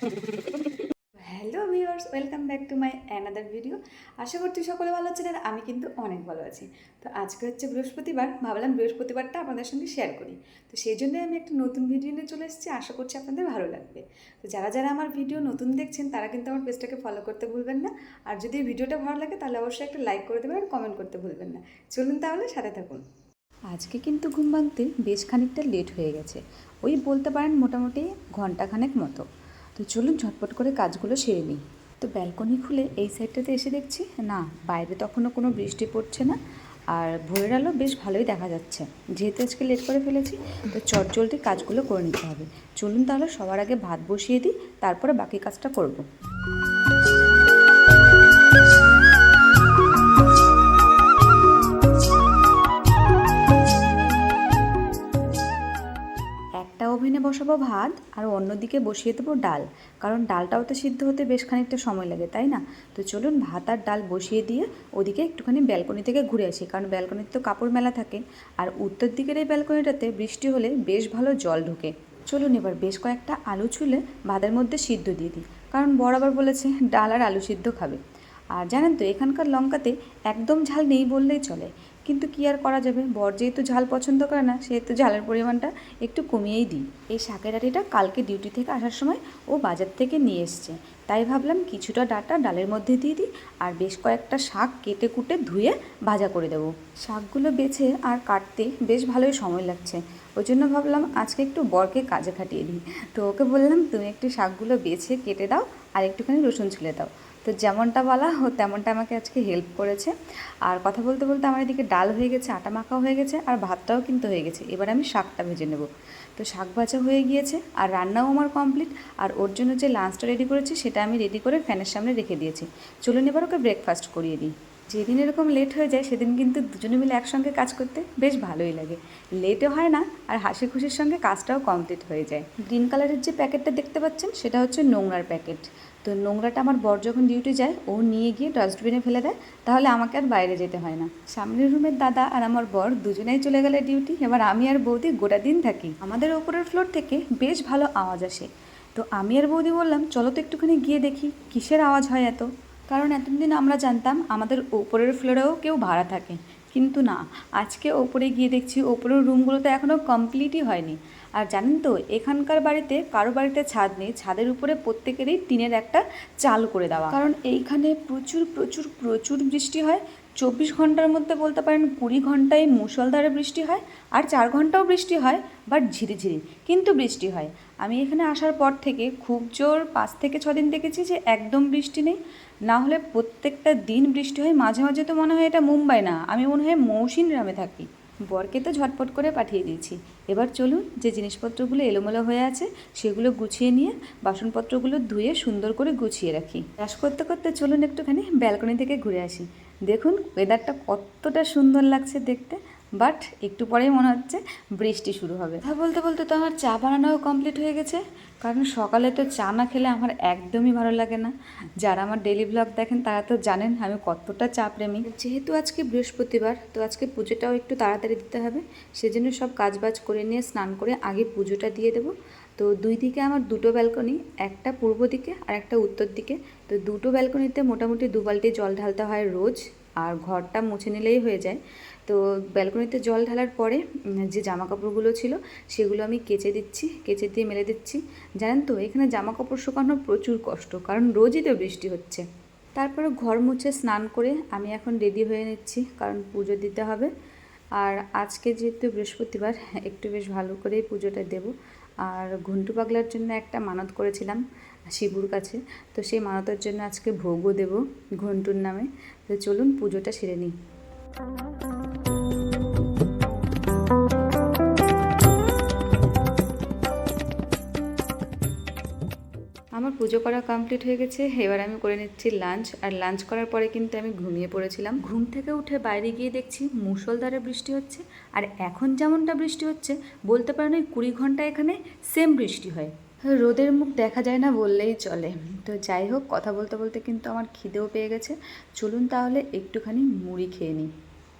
Hello viewers welcome back to my another video আশা করছি সকলে ভালো আছেন আর আমি কিন্তু অনেক ভালো আছি। তো আজকে হচ্ছে বৃহস্পতিবার, ভাবলাম বৃহস্পতিবারটা আপনাদের সঙ্গে শেয়ার করি। তো সেই জন্য আমি একটা নতুন ভিডিও নিয়ে চলে এসেছি, আশা করছি আপনাদের ভালো লাগবে। তো যারা যারা আমার ভিডিও নতুন দেখছেন, তারা কিন্তু আমার পেজটাকে ফলো করতে ভুলবেন না। আর যদি ভিডিওটা ভালো লাগে, তাহলে অবশ্যই একটা লাইক করে দেবেন আর কমেন্ট করতে ভুলবেন না। চলুন তাহলে সাথে থাকুন। আজকে কিন্তু ঘুম ভাঙতে বেশ খানিকটা লেট হয়ে গেছে। ওই বলতে পারেন মোটামুটি ঘন্টাখানেক মতো। তো চলুন ঝটপট করে কাজগুলো সেরে নিই। তো ব্যালকনি খুলে এই সাইডটাতে এসে দেখছি, না, বাইরে তখনও কোনো বৃষ্টি পড়ছে না। আর ভোরের আলো বেশ ভালোই দেখা যাচ্ছে। যেহেতু আজকে লেট করে ফেলেছি, তো চটজলদি কাজগুলো করে নিতে হবে। চলুন তাহলে সবার আগে ভাত বসিয়ে দিই, তারপরে বাকি কাজটা করব। ওভেনে বসাবো ভাত আর অন্যদিকে বসিয়ে দেবো ডাল। কারণ ডালটাও তো সিদ্ধ হতে বেশ খানিকটা সময় লাগে, তাই না? তো চলুন ভাত আর ডাল বসিয়ে দিয়ে ওদিকে একটুখানি ব্যালকনি থেকে ঘুরে আসি, কারণ ব্যালকনিতে তো কাপড় মেলা থাকে। আর উত্তর দিকের এই ব্যালকনিটাতে বৃষ্টি হলে বেশ ভালো জল ঢোকে। চলুন এবার বেশ কয়েকটা আলু ছুলে ভাতের মধ্যে সিদ্ধ দিয়ে দিই, কারণ বরাবর বলেছে, ডাল আর আলু সিদ্ধ খাবে। আর জানেন তো, এখানকার লঙ্কাতে একদম ঝাল নেই বললেই চলে। কিন্তু কি আর করা যাবে? বর যেহেতু ঝাল পছন্দ করে না সেহেতু ঝালের পরিমাণটা একটু কমিয়েই দিই। এই শাকের আটিটা কালকে ডিউটি থেকে আসার সময় ও বাজার থেকে নিয়ে এসছে। তাই ভাবলাম কিছুটা ডাটা ডালের মধ্যে দিয়ে দিই আর বেশ কয়েকটা শাক কেটে কুটে ধুয়ে ভাজা করে দেবো। শাকগুলো বেছে আর কাটতে বেশ ভালোই সময় লাগছে। ওই জন্য ভাবলাম আজকে একটু বরকে কাজে খাটিয়ে দিই। তো ওকে বললাম, তুমি একটু শাকগুলো বেছে কেটে দাও আর একটুখানি রসুন ছুলে দাও। তো যেমনটা বলা ও তেমনটা আমাকে আজকে হেল্প করেছে। আর কথা বলতে বলতে আমার এদিকে ডাল হয়ে গেছে, আটা মাখাও হয়ে গেছে, আর ভাতটাও কিন্তু হয়ে গেছে। এবার আমি শাকটা ভেজে নেব। তো শাক ভাজা হয়ে গিয়েছে, আর রান্নাও আমার কমপ্লিট আর ওর জন্য যে লাঞ্চটা রেডি করেছি, সেটা আমি রেডি করে ফ্যানের সামনে রেখে দিয়েছি। চলুন এবার ওকে ব্রেকফাস্ট করিয়ে দিই। যেদিন এরকম লেট হয়ে যায়, সেদিন কিন্তু দুজনে মিলে একসঙ্গে কাজ করতে বেশ ভালোই লাগে। লেটও হয় না, আর হাসি খুশির সঙ্গে কাজটাও কমপ্লিট হয়ে যায়। গ্রিন কালারের যে প্যাকেটটা দেখতে পাচ্ছেন, সেটা হচ্ছে নোংরার প্যাকেট তো নোংরাটা আমার বর যখন ডিউটি যায়, ও নিয়ে গিয়ে ডাস্টবিনে ফেলে দেয়, তাহলে আমাকে আর বাইরে যেতে হয় না। সামনের রুমের দাদা আর আমার বর দুজনেই চলে গেলে ডিউটি এবার আমি আর বৌদি গোটা দিন থাকি। আমাদের ওপরের ফ্লোর থেকে বেশ ভালো আওয়াজ আসে। তো আমি আর বৌদি বললাম, চলো তো একটুখানি গিয়ে দেখি, কিসের আওয়াজ হয় এত? কারণ এতদিন আমরা জানতাম আমাদের ওপরের ফ্লোরেও কেউ ভাড়া থাকে। কিন্তু না, আজকে ওপরে গিয়ে দেখছি ওপরের রুমগুলো তো এখনও কমপ্লিটই হয়নি। আর জানেন তো, এখানকার বাড়িতে কারও বাড়িতে ছাদ নেই, ছাদের উপরে প্রত্যেকেরই টিনের একটা চাল করে দেওয়া। কারণ এইখানে প্রচুর প্রচুর প্রচুর বৃষ্টি হয়। চব্বিশ ঘণ্টার মধ্যে বলতে পারেন কুড়ি ঘন্টায় মুষলধারে বৃষ্টি হয় আর চার ঘন্টাও বৃষ্টি হয়, বাট ঝিরিঝিরি কিন্তু বৃষ্টি হয়। আমি এখানে আসার পর থেকে খুব জোর পাঁচ থেকে ছ দিন দেখেছি যে একদম বৃষ্টি নেই। না হলে প্রত্যেকটা দিন বৃষ্টি হয়। মাঝে মাঝে তো মনে হয় এটা মুম্বাই না, আমি মনে হয় মৌসিন গ্রামে থাকি। বরকে তো ঝটপট করে পাঠিয়ে দিয়েছি। এবার চলুন যে জিনিসপত্রগুলো এলোমেলো হয়ে আছে, সেগুলো গুছিয়ে নিয়ে বাসনপত্রগুলো ধুয়ে সুন্দর করে গুছিয়ে রাখি। চাষ করতে করতে চলুন একটুখানি ব্যালকনি থেকে ঘুরে আসি। দেখুন ওয়েদারটা কতটা সুন্দর লাগছে দেখতে। বাট একটু পরেই মনে হচ্ছে বৃষ্টি শুরু হবে। কথা বলতে বলতে তো আমার চা বানানোও কমপ্লিট হয়ে গেছে। কারণ সকালে তো চা না খেলে আমার একদমই ভালো লাগে না। যারা আমার ডেলি ব্লগ দেখেন তারা তো জানেন আমি কতটা চা প্রেমী যেহেতু আজকে বৃহস্পতিবার, তো আজকে পুজোটাও একটু তাড়াতাড়ি দিতে হবে। সেজন্য সব কাজবাজ করে নিয়ে, স্নান করে আগে পুজোটা দিয়ে দেবো। তো দুই দিকে আমার দুটো ব্যালকনি একটা পূর্ব দিকে আর একটা উত্তর দিকে। তো দুটো ব্যালকনিতে মোটামুটি দু বালতি জল ঢালতে হয় রোজ। আর ঘরটা মুছে নিলেই হয়ে যায়। তো ব্যালকনিতে জল ঢালার পরে যে জামা কাপড়গুলো ছিল, সেগুলো আমি কেচে দিচ্ছি, কেচে দিয়ে মেলে দিচ্ছি। জানেন তো, এখানে জামা কাপড় শুকানো প্রচুর কষ্ট, কারণ রোজই তো বৃষ্টি হচ্ছে। তারপরে ঘর মুছে স্নান করে আমি এখন রেডি হয়ে নিচ্ছি, কারণ পুজো দিতে হবে। আর আজকে যেহেতু বৃহস্পতিবার, একটু বেশ ভালো করেই পুজোটা দেব। আর ঘন্টু পাগলার জন্য একটা মানত করেছিলাম শিবুর কাছে। তো সেই মানতার জন্য আজকে ভোগও দেব ঘন্টুর নামে। তো চলুন পুজোটা সেরে নিই। আমার পুজো করা কমপ্লিট হয়ে গেছে। এবার আমি করে নিচ্ছি লাঞ্চ। আর লাঞ্চ করার পরে কিন্তু আমি ঘুমিয়ে পড়েছিলাম। ঘুম থেকে উঠে বাইরে গিয়ে দেখছি মুষলধারে বৃষ্টি হচ্ছে। আর এখন যেমনটা বৃষ্টি হচ্ছে, বলতে পারেন ওই কুড়ি ঘণ্টা এখানে সেম বৃষ্টি হয়। রোদের মুখ দেখা যায় না বললেই চলে। তো যাই হোক, কথা বলতে বলতে কিন্তু আমার খিদেও পেয়ে গেছে। চলুন তাহলে একটুখানি মুড়ি খেয়ে নিই।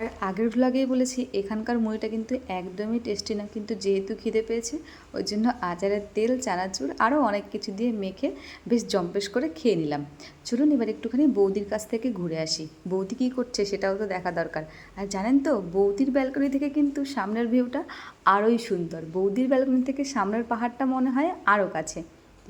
আর আগের ভ্লগেই বলেছি, এখানকার মুড়িটা কিন্তু একদমই টেস্টি না, কিন্তু যেহেতু খিদে পেয়েছে, ওই জন্য আচারের তেল, চানাচুর আরও অনেক কিছু দিয়ে মেখে বেশ জম্পেশ করে খেয়ে নিলাম। চলুন এবার একটুখানি বৌদির কাছ থেকে ঘুরে আসি। বৌদি কী করছে সেটাও তো দেখা দরকার। আর জানেন তো, বৌদির ব্যালকনি থেকে কিন্তু সামনের ভিউটা আরোই সুন্দর। বৌদির ব্যালকনি থেকে সামনের পাহাড়টা মনে হয় আরও কাছে।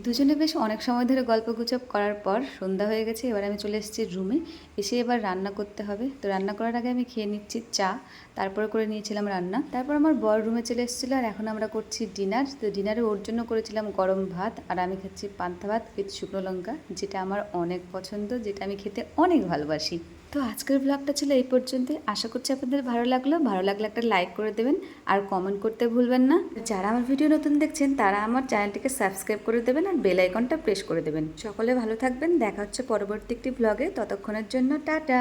দুজনে বেশ অনেক সময় ধরে গল্প গুজব করার পর সন্ধ্যা হয়ে গেছে, এবার আমি চলে এসেছি রুমে। এসে এবার রান্না করতে হবে। তো রান্না করার আগে আমি খেয়ে নিচ্ছি চা, তারপরে করে নিয়েছিলাম রান্না। তারপর আমার বর রুমে চলে এসেছিল আর এখন আমরা করছি ডিনার। তো ডিনারে ওর জন্য করেছিলাম গরম ভাত আর আমি খাচ্ছি পান্তা ভাত উইথ শুকনো লঙ্কা, যেটা আমার অনেক পছন্দ, যেটা আমি খেতে অনেক ভালোবাসি। তো আজকের ব্লগটা ছিল এই পর্যন্তই। আশা করছি আপনাদের ভালো লাগল। ভালো লাগলে একটা লাইক করে দেবেন আর কমেন্ট করতে ভুলবেন না। যারা আমার ভিডিও নতুন দেখছেন, তারা আমার চ্যানেলটিকে সাবস্ক্রাইব করে দেবেন আর বেল আইকনটা প্রেস করে দেবেন। সকলে ভালো থাকবেন। দেখা হচ্ছে পরবর্তী একটি ব্লগে ততক্ষণের জন্য টাটা!